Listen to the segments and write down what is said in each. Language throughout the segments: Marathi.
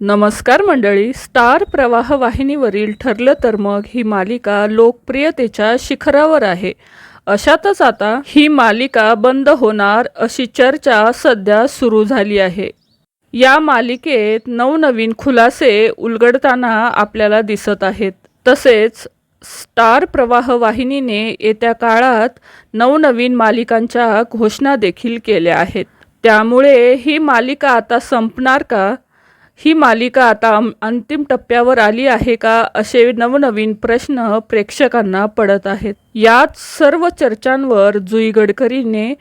नमस्कार मंडळी स्टार प्रवाह वाहिनीवरील ठरलं तर मग ही मालिका लोकप्रियतेच्या शिखरावर आहे. अशातच आता ही मालिका बंद होणार अशी चर्चा सध्या सुरू झाली आहे. या मालिकेत नवनवीन खुलासे उलगडताना आपल्याला दिसत आहेत. तसेच स्टार प्रवाह वाहिनीने येत्या काळात नवनवीन मालिकांच्या घोषणा देखील केल्या आहेत. त्यामुळे ही मालिका आता संपणार का? ही मालिका आता अंतिम टप्प्यावर आली आहे का असे नवनवीन प्रश्न प्रेक्षकांना पडत आहेत. याच सर्व चर्चांवर जुई गडकरीने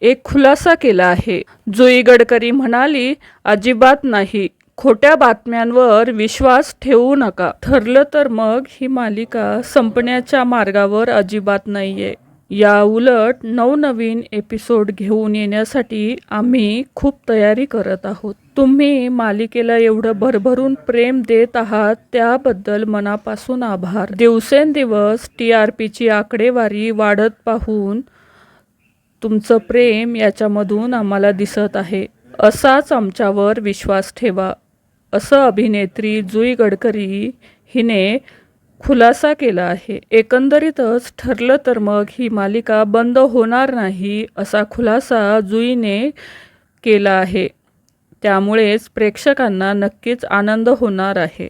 एक खुलासा केला आहे. जुई गडकरी म्हणाली अजिबात नाही. खोट्या बातम्यांवर विश्वास ठेवू नका. ठरलं तर मग ही मालिका संपण्याच्या मार्गावर अजिबात नाहीये. या उलट नवनवीन एपिसोड घेऊन येण्यासाठी आम्ही खूप तयारी करत आहोत. तुम्ही मालिकेला एवढं भरभरून प्रेम देत आहात त्याबद्दल मनापासून आभार. दिवसेंदिवस टी आर पीची आकडेवारी वाढत पाहून तुमचं प्रेम याच्यामधून आम्हाला दिसत आहे. असाच आमच्यावर विश्वास ठेवा. असं अभिनेत्री जुई गडकरी हिने खुलासा केला आहे. एकंदरीतच ठरलं तर मग ही मालिका बंद होणार नाही असा खुलासा जुईने केला आहे. त्यामुळेच प्रेक्षकांना नक्कीच आनंद होणार आहे.